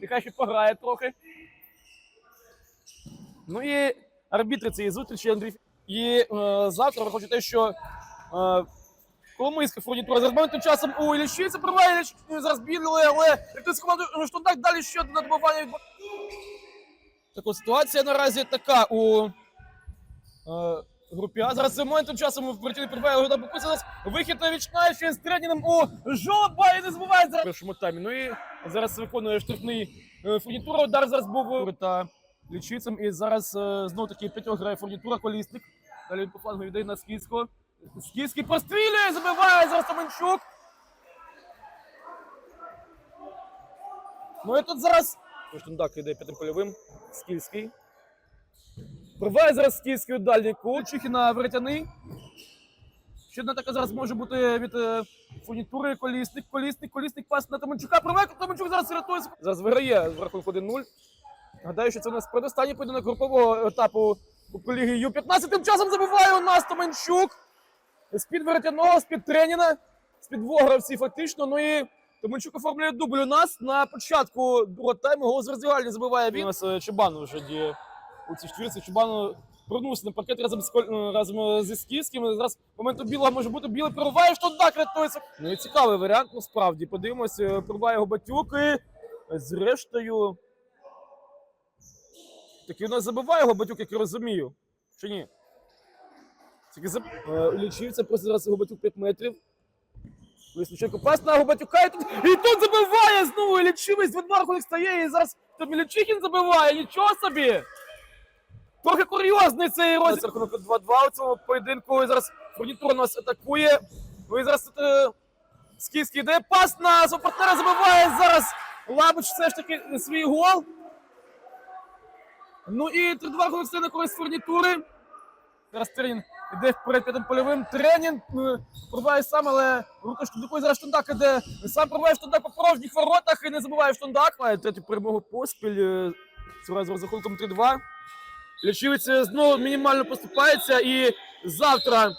Нехай ще пограє трохи. Ну і арбітри цієї зустрічі, Андрій. І е, завтра враховуючи те, що е, Коломийська фурнітура зараз моментом часом у Іллічівця прибуває, Ілліч зараз бігли, але рятує команду Штундак далі ще одне добування від Така ситуація наразі така у е, групі. А зараз цим моментом часом в притіли прибуває Гуда Бакуса. Зараз вихід на вічна ще з тренером у жолоба і не збиває зараз в першому таймі. Ну і зараз виконує штрафний е, фурнітура. Удар зараз був е, та лічицем. І зараз е, знову таки п'ятьох грає фурнітура, колісник. Далі він по флангу віддає на Скіцького. Скіцький прострілює, забиває зараз Таменчук. Ну і тут зараз Штундак йде п'ятим польовим. Скільський. Пробиває зараз у дальній кут. Чухіна веретяний. Ще одна така зараз може бути від е, фурнітури. Колісник, колісник, колісник пас на Таманчука. Пробиває Таманчук зараз рятується. Зараз виграє з рахунку 1-0. Гадаю, що це у нас передостанній поєдинок групового етапу у ліги Ю-15. Тим часом забиває у нас Таманчук. З-під веретяного, з-під Треніна, з-під двох гравців фактично. Ну і Томанчук оформлює дубль у нас на початку другого тайму. Гол з роздягальні забиває він. У нас е, Чебану вже діє у цій четвірці. Чебану вернувся на паркет разом з е, разом зі Скіфським. Зараз моменту білого може бути білий прориває, що так рятується. Ну і цікавий варіант, насправді. Подивимось, е, його батюк і зрештою. Таки у нас забиває його батюк, як я розумію. Чи ні? Тільки заб... е, лічився, просто зараз Губатюк 5 метрів. Лисниченко пас на Губатюка і тут, і тут забиває знову і лічивець, 2 рахунок стає, і зараз там Лічихін забиває, нічого собі! Трохи курйозний цей розіграш. Рахунок 2-2 у цьому поєдинку. І зараз фурнітура нас атакує. Ну і зараз е, Скіфський йде пас на свого партнера, забиває зараз Лабич все ж таки свій гол. Ну і 3-2 рахунок стає на користь фурнітури. Зараз Тренін іде вперед п'ятим польовим. Тренін е, пробиває сам, але рука штундуку зараз штундак іде. Сам пробиває штундак по порожніх воротах і не забуває штундак. Має третю перемогу поспіль. е, Цього разу з рахунком 3-2. Лічівець знову мінімально поступається і завтра